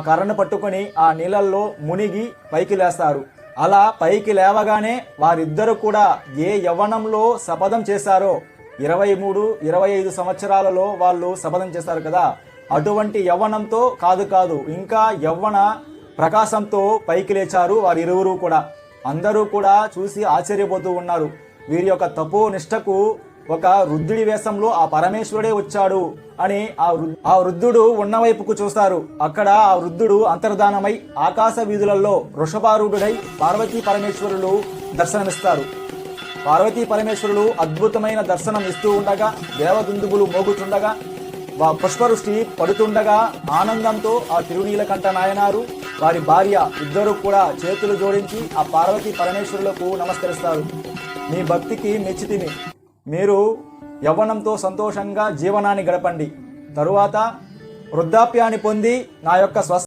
ఆ కర్రను పట్టుకొని ఆ నీళ్ళల్లో మునిగి పైకి లేస్తారు. అలా పైకి లేవగానే వారిద్దరూ కూడా ఏ యవ్వనంలో శపథం చేశారో ఇరవై మూడు ఇరవై ఐదు సంవత్సరాలలో వాళ్ళు శపథం చేస్తారు కదా. అటువంటి యవ్వనంతో కాదు కాదు ఇంకా యవ్వన ప్రకాశంతో పైకి లేచారు వారి ఇరువురు కూడా. అందరూ కూడా చూసి ఆశ్చర్యపోతూ ఉన్నారు. వీరి యొక్క తపో నిష్టకు ఒక వృద్ధుడి వేషంలో ఆ పరమేశ్వరుడే వచ్చాడు అని ఆ వృ- ఆ వృద్ధుడు ఉన్న వైపుకు చూస్తారు. అక్కడ ఆ వృద్ధుడు అంతర్ధానమై ఆకాశ వీధులలో వృషభారూఢుడై పార్వతీ పరమేశ్వరులు దర్శనమిస్తారు. పార్వతీ పరమేశ్వరులు అద్భుతమైన దర్శనం ఇస్తూ ఉండగా దేవదుందుగులు మోగుతుండగా వా పుష్పవృష్టి పడుతుండగా ఆనందంతో ఆ తిరునీలకంఠ నాయనారు వారి భార్య ఇద్దరు కూడా చేతులు జోడించి ఆ పార్వతీ పరమేశ్వరులకు నమస్కరిస్తారు. మీ భక్తికి మెచ్చితిమి మీరు యవ్వనంతో సంతోషంగా జీవనాన్ని గడపండి. తరువాత వృద్ధాప్యాన్ని పొంది నా యొక్క స్వస్థ